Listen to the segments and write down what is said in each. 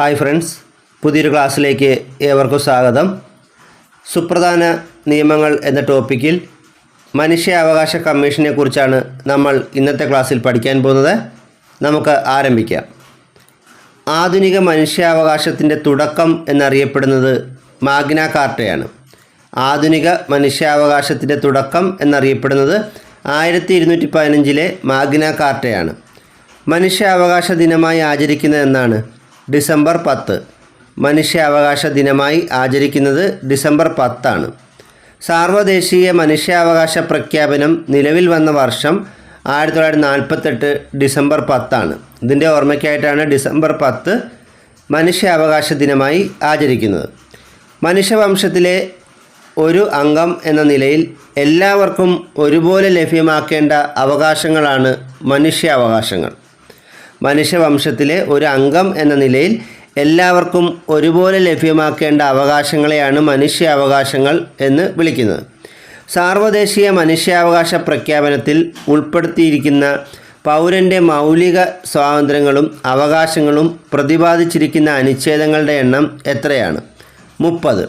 Hi friends പുതിയൊരു ക്ലാസ്സിലേക്ക് ഏവർക്കും സ്വാഗതം. സുപ്രധാന നിയമങ്ങൾ എന്ന ടോപ്പിക്കിൽ മനുഷ്യാവകാശ കമ്മീഷനെ കുറിച്ചാണ് നമ്മൾ ഇന്നത്തെ ക്ലാസ്സിൽ പഠിക്കാൻ പോകുന്നത്. നമുക്ക് ആരംഭിക്കാം. ആധുനിക മനുഷ്യാവകാശത്തിന്റെ തുടക്കം എന്നറിയപ്പെടുന്നത് മാഗ്ന കാർട്ടയാണ്. ആധുനിക മനുഷ്യാവകാശത്തിന്റെ തുടക്കം എന്നറിയപ്പെടുന്നത് ആയിരത്തി ഇരുന്നൂറ്റി പതിനഞ്ചിലെ മാഗ്ന കാർട്ടയാണ്. മനുഷ്യാവകാശ ദിനമായി ആചരിക്കുന്നത് എന്നാണ് ഡിസംബർ പത്ത്. മനുഷ്യാവകാശ ദിനമായി ആചരിക്കുന്നത് ഡിസംബർ പത്താണ്. സാർവദേശീയ മനുഷ്യാവകാശ പ്രഖ്യാപനം നിലവിൽ വന്ന വർഷം ആയിരത്തി തൊള്ളായിരത്തി നാൽപ്പത്തെട്ട് ഡിസംബർ പത്താണ്. ഇതിന്റെ ഓർമ്മയ്ക്കായിട്ടാണ് ഡിസംബർ പത്ത് മനുഷ്യാവകാശ ദിനമായി ആചരിക്കുന്നത്. മനുഷ്യവംശത്തിലെ ഒരു അംഗം എന്ന നിലയിൽ എല്ലാവർക്കും ഒരുപോലെ ലഭ്യമാക്കേണ്ട അവകാശങ്ങളാണ് മനുഷ്യാവകാശങ്ങൾ. മനുഷ്യവംശത്തിലെ ഒരു അംഗം എന്ന നിലയിൽ എല്ലാവർക്കും ഒരുപോലെ ലഭ്യമാക്കേണ്ട അവകാശങ്ങളെയാണ് മനുഷ്യാവകാശങ്ങൾ എന്ന് വിളിക്കുന്നത്. സാർവദേശീയ മനുഷ്യാവകാശ പ്രഖ്യാപനത്തിൽ ഉൾപ്പെടുത്തിയിരിക്കുന്ന പൗരന്റെ മൗലിക സ്വാതന്ത്ര്യങ്ങളും അവകാശങ്ങളും പ്രതിപാദിച്ചിരിക്കുന്ന അനുച്ഛേദങ്ങളുടെ എണ്ണം എത്രയാണ്? മുപ്പത്.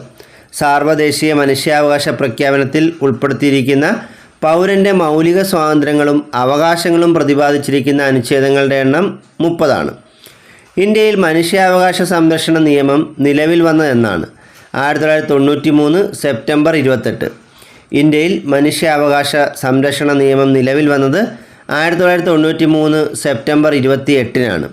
സാർവദേശീയ മനുഷ്യാവകാശ പ്രഖ്യാപനത്തിൽ ഉൾപ്പെടുത്തിയിരിക്കുന്ന പൗരന്റെ മൗലിക സ്വാതന്ത്ര്യങ്ങളും അവകാശങ്ങളും പ്രതിപാദിച്ചിരിക്കുന്ന അനുച്ഛേദങ്ങളുടെ എണ്ണം മുപ്പതാണ്. ഇന്ത്യയിൽ മനുഷ്യാവകാശ സംരക്ഷണ നിയമം നിലവിൽ വന്നതെന്നാണ് ആയിരത്തി തൊള്ളായിരത്തി തൊണ്ണൂറ്റി മൂന്ന് സെപ്റ്റംബർ ഇരുപത്തെട്ട്. ഇന്ത്യയിൽ മനുഷ്യാവകാശ സംരക്ഷണ നിയമം നിലവിൽ വന്നത് ആയിരത്തി തൊള്ളായിരത്തി തൊണ്ണൂറ്റി മൂന്ന് സെപ്റ്റംബർ ഇരുപത്തി എട്ടിനാണ്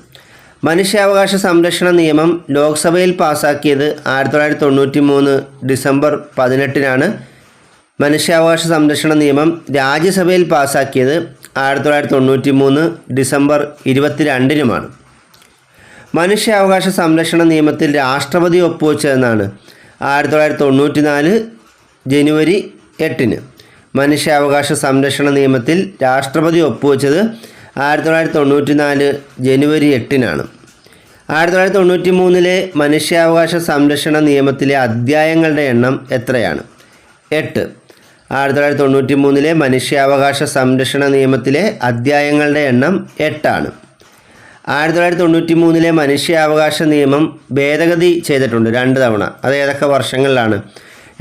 മനുഷ്യാവകാശ സംരക്ഷണ നിയമം ലോക്സഭയിൽ പാസാക്കിയത് ആയിരത്തി തൊള്ളായിരത്തി തൊണ്ണൂറ്റി മൂന്ന് ഡിസംബർ പതിനെട്ടിനാണ്. മനുഷ്യാവകാശ സംരക്ഷണ നിയമം രാജ്യസഭയിൽ പാസാക്കിയത് ആയിരത്തി തൊള്ളായിരത്തി തൊണ്ണൂറ്റി മൂന്ന് ഡിസംബർ ഇരുപത്തിരണ്ടിനുമാണ്. മനുഷ്യാവകാശ സംരക്ഷണ നിയമത്തിൽ രാഷ്ട്രപതി ഒപ്പുവെച്ചതെന്നാണ് ആയിരത്തി തൊള്ളായിരത്തി തൊണ്ണൂറ്റി നാല് ജനുവരി എട്ടിന്. മനുഷ്യാവകാശ സംരക്ഷണ നിയമത്തിൽ രാഷ്ട്രപതി ഒപ്പുവെച്ചത് ആയിരത്തി തൊള്ളായിരത്തി തൊണ്ണൂറ്റി നാല് ജനുവരി എട്ടിനാണ്. ആയിരത്തി തൊള്ളായിരത്തി തൊണ്ണൂറ്റി മൂന്നിലെ മനുഷ്യാവകാശ സംരക്ഷണ നിയമത്തിലെ അധ്യായങ്ങളുടെ എണ്ണം എത്രയാണ്? എട്ട്. ആയിരത്തി തൊള്ളായിരത്തി തൊണ്ണൂറ്റി മൂന്നിലെ മനുഷ്യാവകാശ സംരക്ഷണ നിയമത്തിലെ അധ്യായങ്ങളുടെ എണ്ണം എട്ടാണ്. ആയിരത്തി തൊള്ളായിരത്തി തൊണ്ണൂറ്റി മൂന്നിലെ മനുഷ്യാവകാശ നിയമം ഭേദഗതി ചെയ്തിട്ടുണ്ട് രണ്ട് തവണ. അത് ഏതൊക്കെ വർഷങ്ങളിലാണ്?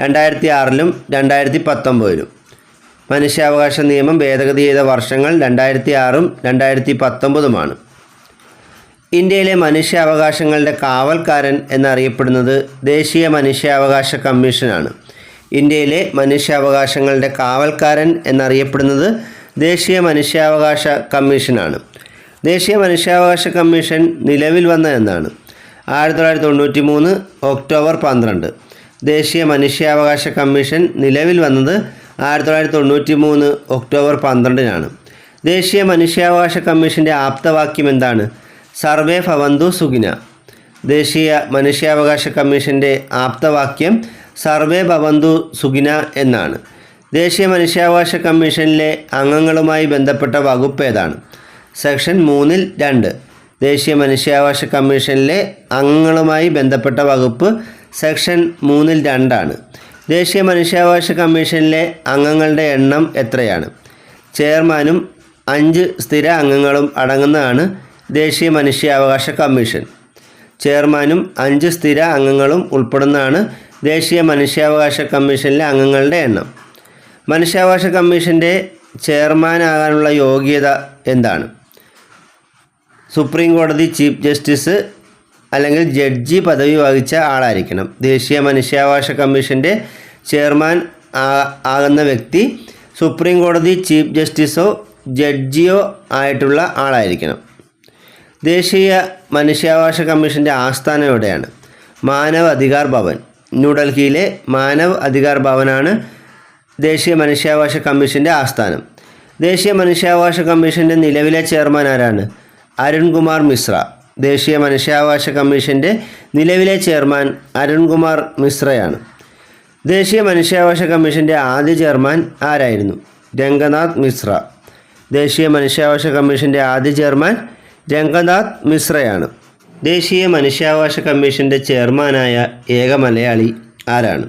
രണ്ടായിരത്തി ആറിലും രണ്ടായിരത്തി പത്തൊമ്പതിലും മനുഷ്യാവകാശ നിയമം ഭേദഗതി ചെയ്ത വർഷങ്ങൾ രണ്ടായിരത്തി ആറും രണ്ടായിരത്തി പത്തൊമ്പതുമാണ് ഇന്ത്യയിലെ മനുഷ്യാവകാശങ്ങളുടെ കാവൽക്കാരൻ എന്നറിയപ്പെടുന്നത് ദേശീയ മനുഷ്യാവകാശ കമ്മീഷനാണ്. ഇന്ത്യയിലെ മനുഷ്യാവകാശങ്ങളുടെ കാവൽക്കാരൻ എന്നറിയപ്പെടുന്നത് ദേശീയ മനുഷ്യാവകാശ കമ്മീഷനാണ്. ദേശീയ മനുഷ്യാവകാശ കമ്മീഷൻ നിലവിൽ വന്ന എന്നാണ്. ആയിരത്തി തൊള്ളായിരത്തി തൊണ്ണൂറ്റി മൂന്ന് ഒക്ടോബർ പന്ത്രണ്ട്. ദേശീയ മനുഷ്യാവകാശ കമ്മീഷൻ നിലവിൽ വന്നത് ആയിരത്തി തൊള്ളായിരത്തി തൊണ്ണൂറ്റി മൂന്ന് ഒക്ടോബർ പന്ത്രണ്ടിനാണ്. ദേശീയ മനുഷ്യാവകാശ കമ്മീഷന്റെ ആപ്തവാക്യം എന്താണ്? സർവേ ഭവന്തു സുഖിന. ദേശീയ മനുഷ്യാവകാശ കമ്മീഷന്റെ ആപ്തവാക്യം സർവേ ഭവന്തു സുഖിന എന്നാണ്. ദേശീയ മനുഷ്യാവകാശ കമ്മീഷനിലെ അംഗങ്ങളുമായി ബന്ധപ്പെട്ട വകുപ്പ് ഏതാണ്? സെക്ഷൻ മൂന്നിൽ രണ്ട്. ദേശീയ മനുഷ്യാവകാശ കമ്മീഷനിലെ അംഗങ്ങളുമായി ബന്ധപ്പെട്ട വകുപ്പ് സെക്ഷൻ മൂന്നിൽ രണ്ടാണ്. ദേശീയ മനുഷ്യാവകാശ കമ്മീഷനിലെ അംഗങ്ങളുടെ എണ്ണം എത്രയാണ്? ചെയർമാനും അഞ്ച് സ്ഥിര അംഗങ്ങളും അടങ്ങുന്നതാണ് ദേശീയ മനുഷ്യാവകാശ കമ്മീഷൻ. ചെയർമാനും അഞ്ച് സ്ഥിര അംഗങ്ങളും ഉൾപ്പെടുന്നതാണ് ദേശീയ മനുഷ്യാവകാശ കമ്മീഷനിലെ അംഗങ്ങളുടെ എണ്ണം. മനുഷ്യാവകാശ കമ്മീഷന്റെ ചെയർമാനാകാനുള്ള യോഗ്യത എന്താണ്? സുപ്രീം കോടതി ചീഫ് ജസ്റ്റിസ് അല്ലെങ്കിൽ ജഡ്ജി പദവി വഹിച്ച ആളായിരിക്കണം. ദേശീയ മനുഷ്യാവകാശ കമ്മീഷന്റെ ചെയർമാൻ ആകുന്ന വ്യക്തി സുപ്രീം കോടതി ചീഫ് ജസ്റ്റിസോ ജഡ്ജിയോ ആയിട്ടുള്ള ആളായിരിക്കണം. ദേശീയ മനുഷ്യാവകാശ കമ്മീഷന്റെ ആസ്ഥാനം എവിടെയാണ്? മാനവ അധികാർ ഭവൻ. ന്യൂഡൽഹിയിലെ മാനവ് അധികാർ ഭവനാണ് ദേശീയ മനുഷ്യാവകാശ കമ്മീഷന്റെ ആസ്ഥാനം. ദേശീയ മനുഷ്യാവകാശ കമ്മീഷന്റെ നിലവിലെ ചെയർമാൻ ആരാണ്? അരുൺകുമാർ മിശ്ര. ദേശീയ മനുഷ്യാവകാശ കമ്മീഷന്റെ നിലവിലെ ചെയർമാൻ അരുൺകുമാർ മിശ്രയാണ്. ദേശീയ മനുഷ്യാവകാശ കമ്മീഷന്റെ ആദ്യ ചെയർമാൻ ആരായിരുന്നു? രംഗനാഥ് മിശ്ര. ദേശീയ മനുഷ്യാവകാശ കമ്മീഷന്റെ ആദ്യ ചെയർമാൻ രംഗനാഥ് മിശ്രയാണ്. ദേശീയ മനുഷ്യാവകാശ കമ്മീഷന്റെ ചെയർമാനായ ഏക മലയാളി ആരാണ്?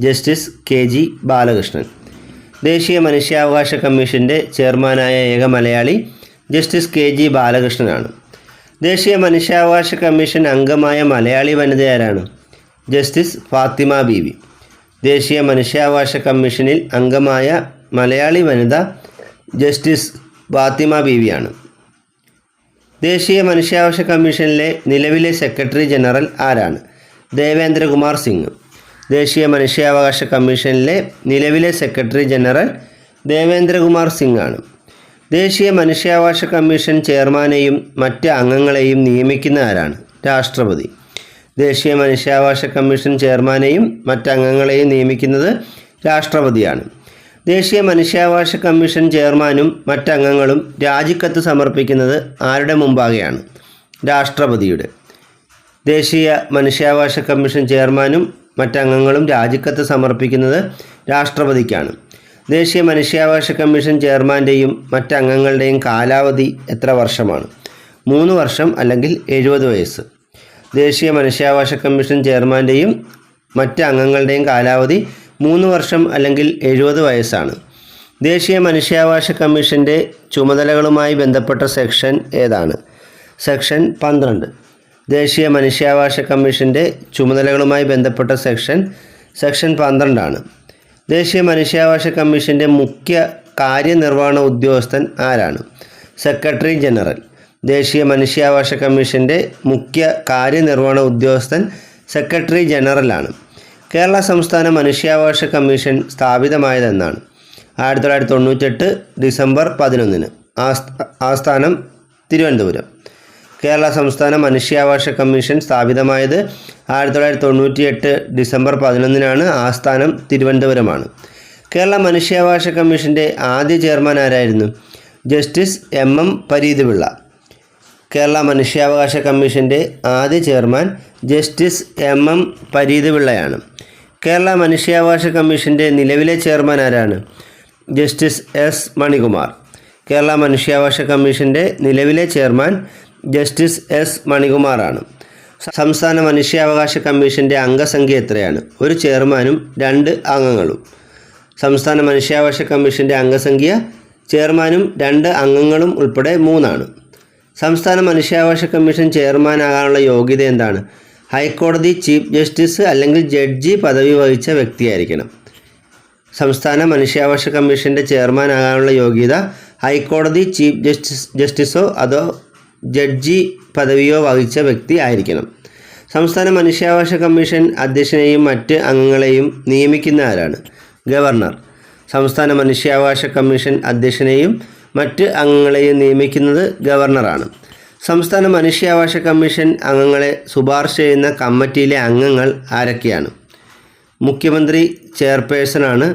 Justice K G Balakrishnan. ദേശീയ മനുഷ്യാവകാശ കമ്മീഷന്റെ ചെയർമാനായ ഏക മലയാളി ജസ്റ്റിസ് കെ ജി ബാലകൃഷ്ണനാണ്. ദേശീയ മനുഷ്യാവകാശ കമ്മീഷൻ അംഗമായ മലയാളി ആരാണ്? ജസ്റ്റിസ് ഫാത്തിമ ബീവി. ദേശീയ മനുഷ്യാവകാശ കമ്മീഷനിൽ അംഗമായ മലയാളി വനിത ജസ്റ്റിസ് ഫാത്തിമ ബീവിയാണ്. ദേശീയ മനുഷ്യാവകാശ കമ്മീഷനിലെ നിലവിലെ സെക്രട്ടറി ജനറൽ ആരാണ്? ദേവേന്ദ്രകുമാർ സിംഗ്. ദേശീയ മനുഷ്യാവകാശ കമ്മീഷനിലെ നിലവിലെ സെക്രട്ടറി ജനറൽ ദേവേന്ദ്രകുമാർ സിംഗ് ആണ്. ദേശീയ മനുഷ്യാവകാശ കമ്മീഷൻ ചെയർമാനെയും മറ്റ് അംഗങ്ങളെയും നിയമിക്കുന്ന ആരാണ്? രാഷ്ട്രപതി. ദേശീയ മനുഷ്യാവകാശ കമ്മീഷൻ ചെയർമാനെയും മറ്റ് അംഗങ്ങളെയും നിയമിക്കുന്നത് രാഷ്ട്രപതിയാണ്. ദേശീയ മനുഷ്യാവകാശ കമ്മീഷൻ ചെയർമാനും മറ്റംഗങ്ങളും രാജിക്കത്ത് സമർപ്പിക്കുന്നത് ആരുടെ മുമ്പാകെയാണ്? രാഷ്ട്രപതിയുടെ. ദേശീയ മനുഷ്യാവകാശ കമ്മീഷൻ ചെയർമാനും മറ്റംഗങ്ങളും രാജിക്കത്ത് സമർപ്പിക്കുന്നത് രാഷ്ട്രപതിക്കാണ്. ദേശീയ മനുഷ്യാവകാശ കമ്മീഷൻ ചെയർമാന്റെയും മറ്റംഗങ്ങളുടെയും കാലാവധി എത്ര വർഷമാണ്? മൂന്ന് വർഷം അല്ലെങ്കിൽ എഴുപത് വയസ്സ്. ദേശീയ മനുഷ്യാവകാശ കമ്മീഷൻ ചെയർമാന്റെയും മറ്റ് അംഗങ്ങളുടെയും കാലാവധി മൂന്ന് വർഷം അല്ലെങ്കിൽ എഴുപത് വയസ്സാണ്. ദേശീയ മനുഷ്യാവകാശ കമ്മീഷന്റെ ചുമതലകളുമായി ബന്ധപ്പെട്ട സെക്ഷൻ ഏതാണ്? സെക്ഷൻ പന്ത്രണ്ട്. ദേശീയ മനുഷ്യാവകാശ കമ്മീഷന്റെ ചുമതലകളുമായി ബന്ധപ്പെട്ട സെക്ഷൻ സെക്ഷൻ പന്ത്രണ്ടാണ്. ദേശീയ മനുഷ്യാവകാശ കമ്മീഷന്റെ മുഖ്യ കാര്യനിർവഹണ ഉദ്യോഗസ്ഥൻ ആരാണ്? Secretary general. ദേശീയ മനുഷ്യാവകാശ കമ്മീഷന്റെ മുഖ്യ കാര്യനിർവഹണ ഉദ്യോഗസ്ഥൻ സെക്രട്ടറി ജനറലാണ് കേരള സംസ്ഥാന മനുഷ്യാവകാശ കമ്മീഷൻ സ്ഥാപിതമായതെന്നാണ് ആയിരത്തി തൊള്ളായിരത്തി തൊണ്ണൂറ്റെട്ട് ഡിസംബർ പതിനൊന്നിന് ആസ്ഥ ആസ്ഥാനം തിരുവനന്തപുരം. കേരള സംസ്ഥാന മനുഷ്യാവകാശ കമ്മീഷൻ സ്ഥാപിതമായത് ആയിരത്തി തൊള്ളായിരത്തി തൊണ്ണൂറ്റിയെട്ട് ഡിസംബർ പതിനൊന്നിനാണ് ആസ്ഥാനം തിരുവനന്തപുരമാണ്. കേരള മനുഷ്യാവകാശ കമ്മീഷന്റെ ആദ്യ ചെയർമാൻ ആരായിരുന്നു? Justice M. M. Pareethipilla. Kerala മനുഷ്യാവകാശ കമ്മീഷന്റെ ആദ്യ ചെയർമാൻ ജസ്റ്റിസ് എം. എം. പരീതുപിള്ളയാണ്. കേരള മനുഷ്യാവകാശ കമ്മീഷന്റെ നിലവിലെ ചെയർമാൻ ആരാണ്? Justice S Manikumar. കേരള മനുഷ്യാവകാശ കമ്മീഷന്റെ നിലവിലെ ചെയർമാൻ ജസ്റ്റിസ് എസ് മണികുമാറാണ്. സംസ്ഥാന മനുഷ്യാവകാശ കമ്മീഷന്റെ അംഗസംഖ്യ എത്രയാണ്? ഒരു ചെയർമാനും രണ്ട് അംഗങ്ങളും. സംസ്ഥാന മനുഷ്യാവകാശ കമ്മീഷന്റെ അംഗസംഖ്യ ചെയർമാനും രണ്ട് അംഗങ്ങളും ഉൾപ്പെടെ മൂന്നാണ്. സംസ്ഥാന മനുഷ്യാവകാശ കമ്മീഷൻ ചെയർമാനാകാനുള്ള യോഗ്യത എന്താണ്? ഹൈക്കോടതി ചീഫ് ജസ്റ്റിസ് അല്ലെങ്കിൽ ജഡ്ജി പദവി വഹിച്ച വ്യക്തിയായിരിക്കണം. സംസ്ഥാന മനുഷ്യാവകാശ കമ്മീഷന്റെ ചെയർമാനാകാനുള്ള യോഗ്യത ഹൈക്കോടതി ചീഫ് ജസ്റ്റിസ് ജസ്റ്റിസോ അതോ ജഡ്ജി പദവിയോ വഹിച്ച വ്യക്തി ആയിരിക്കണം. സംസ്ഥാന മനുഷ്യാവകാശ കമ്മീഷൻ അധ്യക്ഷനെയും മറ്റ് അംഗങ്ങളെയും നിയമിക്കുന്ന ആരാണ്? ഗവർണർ. സംസ്ഥാന മനുഷ്യാവകാശ കമ്മീഷൻ അധ്യക്ഷനെയും മറ്റ് അംഗങ്ങളെയും നിയമിക്കുന്നത് ഗവർണറാണ്. സംസ്ഥാന മനുഷ്യാവകാശ കമ്മീഷൻ അംഗങ്ങളെ ശുപാർശ ചെയ്യുന്ന കമ്മിറ്റിയിലെ അംഗങ്ങൾ ആരൊക്കെയാണ്? മുഖ്യമന്ത്രി ചെയർപേഴ്സണാണ്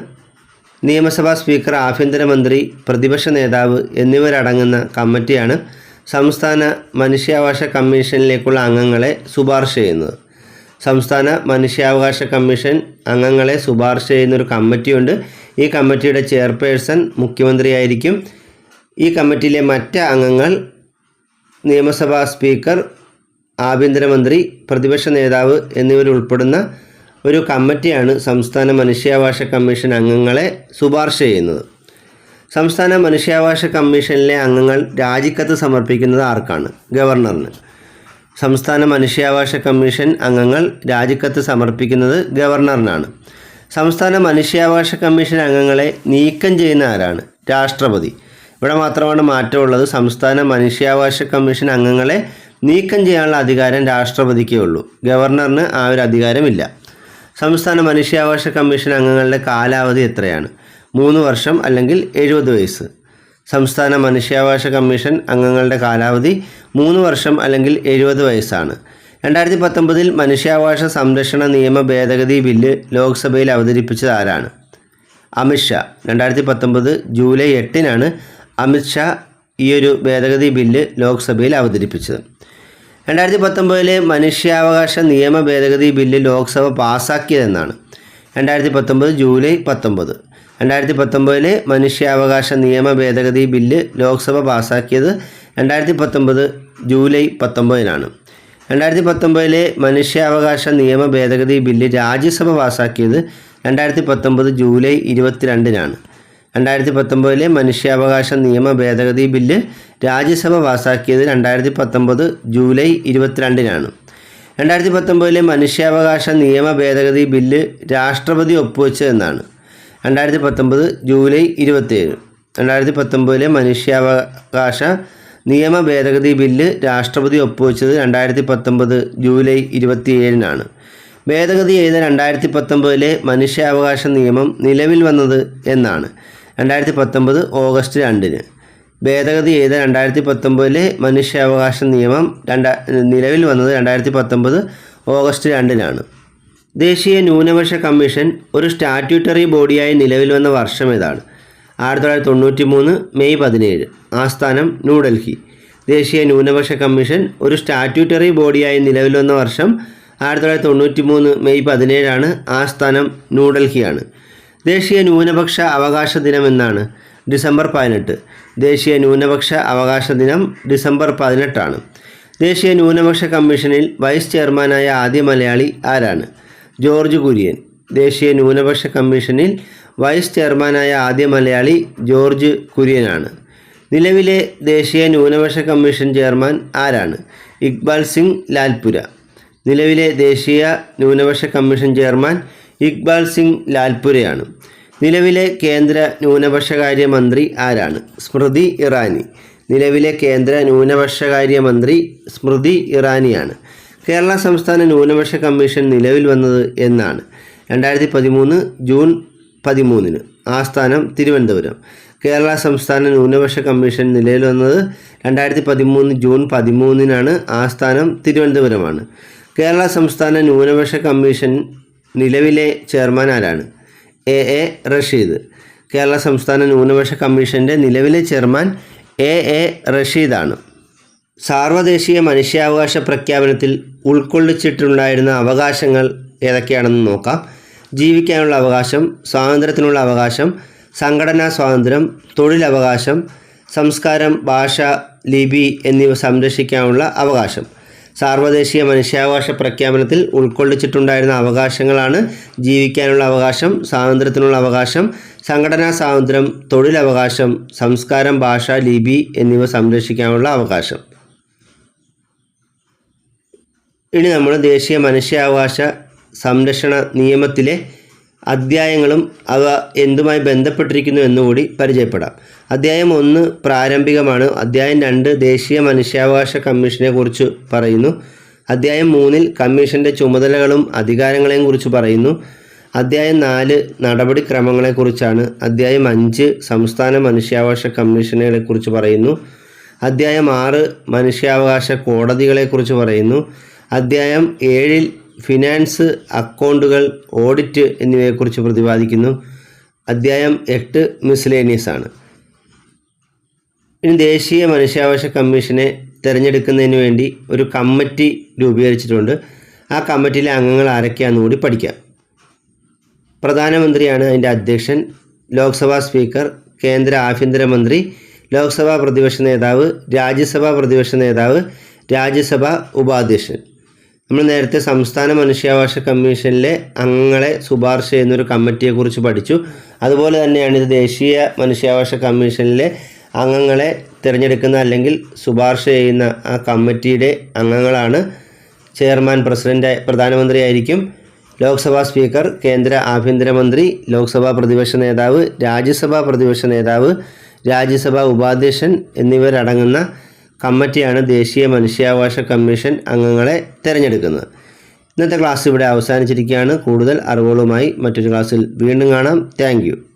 നിയമസഭാ സ്പീക്കർ ആഭ്യന്തരമന്ത്രി പ്രതിപക്ഷ നേതാവ് എന്നിവരടങ്ങുന്ന കമ്മിറ്റിയാണ് സംസ്ഥാന മനുഷ്യാവകാശ കമ്മീഷനിലേക്കുള്ള അംഗങ്ങളെ ശുപാർശ ചെയ്യുന്നത്. സംസ്ഥാന മനുഷ്യാവകാശ കമ്മീഷൻ അംഗങ്ങളെ ശുപാർശ ചെയ്യുന്നൊരു കമ്മിറ്റിയുണ്ട്. ഈ കമ്മിറ്റിയുടെ ചെയർപേഴ്സൺ മുഖ്യമന്ത്രിയായിരിക്കും. ഈ കമ്മിറ്റിയിലെ മറ്റ് അംഗങ്ങൾ നിയമസഭാ സ്പീക്കർ ആഭ്യന്തരമന്ത്രി പ്രതിപക്ഷ നേതാവ് എന്നിവരുൾപ്പെടുന്ന ഒരു കമ്മിറ്റിയാണ് സംസ്ഥാന മനുഷ്യാവകാശ കമ്മീഷൻ അംഗങ്ങളെ ശുപാർശ ചെയ്യുന്നത്. സംസ്ഥാന മനുഷ്യാവകാശ കമ്മീഷനിലെ അംഗങ്ങൾ രാജിക്കത്ത് സമർപ്പിക്കുന്നത് ആർക്കാണ്? ഗവർണറിന്. സംസ്ഥാന മനുഷ്യാവകാശ കമ്മീഷൻ അംഗങ്ങൾ രാജിക്കത്ത് സമർപ്പിക്കുന്നത് ഗവർണറിനാണ്. സംസ്ഥാന മനുഷ്യാവകാശ കമ്മീഷൻ അംഗങ്ങളെ നീക്കം ചെയ്യുന്ന ആരാണ്? രാഷ്ട്രപതി. ഇവിടെ മാത്രമാണ് മാറ്റമുള്ളത്. സംസ്ഥാന മനുഷ്യാവകാശ കമ്മീഷൻ അംഗങ്ങളെ നീക്കം ചെയ്യാനുള്ള അധികാരം രാഷ്ട്രപതിക്കേ ഉള്ളൂ. ഗവർണറിന് ആ ഒരു അധികാരമില്ല. സംസ്ഥാന മനുഷ്യാവകാശ കമ്മീഷൻ അംഗങ്ങളുടെ കാലാവധി എത്രയാണ്? മൂന്ന് വർഷം അല്ലെങ്കിൽ എഴുപത് വയസ്സ്. സംസ്ഥാന മനുഷ്യാവകാശ കമ്മീഷൻ അംഗങ്ങളുടെ കാലാവധി മൂന്ന് വർഷം അല്ലെങ്കിൽ എഴുപത് വയസ്സാണ്. രണ്ടായിരത്തി പത്തൊമ്പതിൽ മനുഷ്യാവകാശ സംരക്ഷണ നിയമ ഭേദഗതി ബില്ല് ലോക്സഭയിൽ അവതരിപ്പിച്ചത് ആരാണ്? അമിത്ഷാ രണ്ടായിരത്തി പത്തൊമ്പത് ജൂലൈ എട്ടിനാണ് അമിത്ഷാ ഈ ഒരു ഭേദഗതി ബില്ല് ലോക്സഭയിൽ അവതരിപ്പിച്ചത്. രണ്ടായിരത്തി പത്തൊമ്പതിലെ മനുഷ്യാവകാശ നിയമ ഭേദഗതി ബില്ല് ലോക്സഭ പാസാക്കിയതെന്നാണ്. രണ്ടായിരത്തി പത്തൊമ്പത് ജൂലൈ പത്തൊമ്പത്. രണ്ടായിരത്തി പത്തൊമ്പതിലെ മനുഷ്യാവകാശ നിയമ ഭേദഗതി ബില്ല് ലോക്സഭ പാസാക്കിയത് രണ്ടായിരത്തി പത്തൊമ്പത് ജൂലൈ പത്തൊമ്പതിനാണ്. രണ്ടായിരത്തി പത്തൊമ്പതിലെ മനുഷ്യാവകാശ നിയമ ഭേദഗതി ബില്ല് രാജ്യസഭ പാസാക്കിയത് രണ്ടായിരത്തി പത്തൊമ്പത് ജൂലൈ ഇരുപത്തിരണ്ടിനാണ്. രണ്ടായിരത്തി പത്തൊമ്പതിലെ മനുഷ്യാവകാശ നിയമ ഭേദഗതി ബില്ല് രാജ്യസഭ പാസാക്കിയത് രണ്ടായിരത്തി പത്തൊമ്പത് ജൂലൈ ഇരുപത്തിരണ്ടിനാണ്. രണ്ടായിരത്തി പത്തൊമ്പതിലെ മനുഷ്യാവകാശ നിയമ ഭേദഗതി ബില്ല് രാഷ്ട്രപതി ഒപ്പുവെച്ചതെന്നാണ് രണ്ടായിരത്തി പത്തൊമ്പത് ജൂലൈ ഇരുപത്തിയേഴ്. രണ്ടായിരത്തി പത്തൊമ്പതിലെ മനുഷ്യാവകാശ നിയമ ഭേദഗതി ബില്ല് രാഷ്ട്രപതി ഒപ്പുവെച്ചത് രണ്ടായിരത്തി പത്തൊമ്പത് ജൂലൈ ഇരുപത്തിയേഴിനാണ്. ഭേദഗതി ചെയ്ത രണ്ടായിരത്തി പത്തൊമ്പതിലെ മനുഷ്യാവകാശ നിയമം നിലവിൽ വന്നത് എന്നാണ്. രണ്ടായിരത്തി പത്തൊമ്പത് ഓഗസ്റ്റ് രണ്ടിന്. ഭേദഗതി ചെയ്ത രണ്ടായിരത്തി പത്തൊമ്പതിലെ മനുഷ്യാവകാശ നിയമം രണ്ടാ നിലവിൽ വന്നത് രണ്ടായിരത്തി പത്തൊമ്പത് ഓഗസ്റ്റ് രണ്ടിനാണ്. ദേശീയ ന്യൂനപക്ഷ കമ്മീഷൻ ഒരു സ്റ്റാറ്റ്യൂട്ടറി ബോഡിയായി നിലവിൽ വന്ന വർഷം ഏതാണ് ആയിരത്തി തൊള്ളായിരത്തി തൊണ്ണൂറ്റി മൂന്ന് മെയ് പതിനേഴ്. ആസ്ഥാനം ന്യൂഡൽഹി. ദേശീയ ന്യൂനപക്ഷ കമ്മീഷൻ ഒരു സ്റ്റാറ്റ്യൂട്ടറി ബോഡിയായി നിലവിൽ വന്ന വർഷം ആയിരത്തി തൊള്ളായിരത്തി തൊണ്ണൂറ്റി മൂന്ന് മെയ് പതിനേഴാണ് ആസ്ഥാനം ന്യൂഡൽഹിയാണ്. ദേശീയ ന്യൂനപക്ഷ അവകാശ ദിനം എന്നാണ് ഡിസംബർ പതിനെട്ട്. ദേശീയ ന്യൂനപക്ഷ അവകാശ ദിനം ഡിസംബർ പതിനെട്ടാണ്. ദേശീയ ന്യൂനപക്ഷ കമ്മീഷനിൽ വൈസ് ചെയർമാനായ ആദ്യ മലയാളി ആരാണ്? ജോർജ് കുര്യൻ. ദേശീയ ന്യൂനപക്ഷ കമ്മീഷനിൽ വൈസ് ചെയർമാനായ ആദ്യ മലയാളി ജോർജ് കുര്യനാണ്. നിലവിലെ ദേശീയ ന്യൂനപക്ഷ കമ്മീഷൻ ചെയർമാൻ ആരാണ്? ഇക്ബാൽ സിംഗ് ലാൽപുര. നിലവിലെ ദേശീയ ന്യൂനപക്ഷ കമ്മീഷൻ ചെയർമാൻ ഇക്ബാൽ സിംഗ് ലാൽപുരയാണ്. നിലവിലെ കേന്ദ്ര ന്യൂനപക്ഷകാര്യ മന്ത്രി ആരാണ്? സ്മൃതി ഇറാനി. നിലവിലെ കേന്ദ്ര ന്യൂനപക്ഷകാര്യ മന്ത്രി സ്മൃതി ഇറാനിയാണ്. കേരള സംസ്ഥാന ന്യൂനപക്ഷ കമ്മീഷൻ നിലവിൽ വന്നത് എന്നാണ്. രണ്ടായിരത്തി പതിമൂന്ന് ജൂൺ പതിമൂന്നിന് ആസ്ഥാനം തിരുവനന്തപുരം. കേരള സംസ്ഥാന ന്യൂനപക്ഷ കമ്മീഷൻ നിലവിൽ വന്നത് രണ്ടായിരത്തി പതിമൂന്ന് ജൂൺ പതിമൂന്നിനാണ് ആസ്ഥാനം തിരുവനന്തപുരമാണ്. കേരള സംസ്ഥാന ന്യൂനപക്ഷ കമ്മീഷൻ നിലവിലെ ചെയർമാൻ ആരാണ്? എ. എ. റഷീദ്. കേരള സംസ്ഥാന ന്യൂനപക്ഷ കമ്മീഷന്റെ നിലവിലെ ചെയർമാൻ എ. എ. റഷീദാണ്. സാർവദേശീയ മനുഷ്യാവകാശ പ്രഖ്യാപനത്തിൽ ഉൾക്കൊള്ളിച്ചിട്ടുണ്ടായിരുന്ന അവകാശങ്ങൾ ഏതൊക്കെയാണെന്ന് നോക്കാം. ജീവിക്കാനുള്ള അവകാശം സ്വാതന്ത്ര്യത്തിനുള്ള അവകാശം സംഘടനാ സ്വാതന്ത്ര്യം തൊഴിലവകാശം സംസ്കാരം ഭാഷ ലിപി എന്നിവ സംരക്ഷിക്കാനുള്ള അവകാശം. സാർവദേശീയ മനുഷ്യാവകാശ പ്രഖ്യാപനത്തിൽ ഉൾക്കൊള്ളിച്ചിട്ടുണ്ടായിരുന്ന അവകാശങ്ങളാണ് ജീവിക്കാനുള്ള അവകാശം സ്വാതന്ത്ര്യത്തിനുള്ള അവകാശം സംഘടനാ സ്വാതന്ത്ര്യം തൊഴിലവകാശം സംസ്കാരം ഭാഷ ലിപി എന്നിവ സംരക്ഷിക്കാനുള്ള അവകാശം. ഇനി നമ്മൾ ദേശീയ മനുഷ്യാവകാശ സംരക്ഷണ നിയമത്തിലെ അധ്യായങ്ങളും അവ എന്തുമായി ബന്ധപ്പെട്ടിരിക്കുന്നു എന്നുകൂടി പരിചയപ്പെടാം. അധ്യായം ഒന്ന് പ്രാരംഭികമാണ്. അധ്യായം രണ്ട് ദേശീയ മനുഷ്യാവകാശ കമ്മീഷനെ കുറിച്ച് പറയുന്നു. അധ്യായം മൂന്നിൽ കമ്മീഷന്റെ ചുമതലകളും അധികാരങ്ങളെയും കുറിച്ച് പറയുന്നു. അധ്യായം നാല് നടപടിക്രമങ്ങളെക്കുറിച്ചാണ് അധ്യായം അഞ്ച് സംസ്ഥാന മനുഷ്യാവകാശ കമ്മീഷനുകളെ കുറിച്ച് പറയുന്നു. അധ്യായം ആറ് മനുഷ്യാവകാശ കോടതികളെക്കുറിച്ച് പറയുന്നു. അധ്യായം ഏഴിൽ ഫിനാൻസ് അക്കൗണ്ടുകൾ ഓഡിറ്റ് എന്നിവയെക്കുറിച്ച് പ്രതിപാദിക്കുന്നു. അധ്യായം എട്ട് മിസ്ലേനിയസ് ആണ്. ഇനി ദേശീയ മനുഷ്യാവകാശ കമ്മീഷനെ തിരഞ്ഞെടുക്കുന്നതിന് വേണ്ടി ഒരു കമ്മിറ്റി രൂപീകരിച്ചിട്ടുണ്ട്. ആ കമ്മിറ്റിയിലെ അംഗങ്ങൾ ആരൊക്കെയാണെന്ന് കൂടി പഠിക്കാം. പ്രധാനമന്ത്രിയാണ് അതിന്റെ അധ്യക്ഷൻ ലോക്സഭാ സ്പീക്കർ കേന്ദ്ര ആഭ്യന്തരമന്ത്രി ലോക്സഭാ പ്രതിപക്ഷ നേതാവ് രാജ്യസഭാ പ്രതിപക്ഷ നേതാവ് രാജ്യസഭാ ഉപാധ്യക്ഷൻ. നമ്മൾ നേരത്തെ സംസ്ഥാന മനുഷ്യാവകാശ കമ്മീഷനിലെ അംഗങ്ങളെ ശുപാർശ ചെയ്യുന്ന ഒരു കമ്മിറ്റിയെക്കുറിച്ച് പഠിച്ചു. അതുപോലെ തന്നെയാണ് ഇത് ദേശീയ മനുഷ്യാവകാശ കമ്മീഷനിലെ അംഗങ്ങളെ തിരഞ്ഞെടുക്കുന്ന അല്ലെങ്കിൽ ശുപാർശ ചെയ്യുന്ന ആ കമ്മിറ്റിയുടെ അംഗങ്ങളാണ് ചെയർമാൻ പ്രസിഡന്റ് പ്രധാനമന്ത്രിയായിരിക്കും ലോക്സഭാ സ്പീക്കർ കേന്ദ്ര ആഭ്യന്തരമന്ത്രി ലോക്സഭാ പ്രതിപക്ഷ നേതാവ് രാജ്യസഭാ പ്രതിപക്ഷ നേതാവ് രാജ്യസഭാ ഉപാധ്യക്ഷൻ എന്നിവരടങ്ങുന്ന കമ്മിറ്റിയാണ് ദേശീയ മനുഷ്യാവകാശ കമ്മീഷൻ അംഗങ്ങളെ തിരഞ്ഞെടുക്കുന്നത്. ഇന്നത്തെ ക്ലാസ് ഇവിടെ അവസാനിച്ചിരിക്കുകയാണ്. കൂടുതൽ അറിവുകളുമായി മറ്റൊരു ക്ലാസ്സിൽ വീണ്ടും കാണാം. താങ്ക്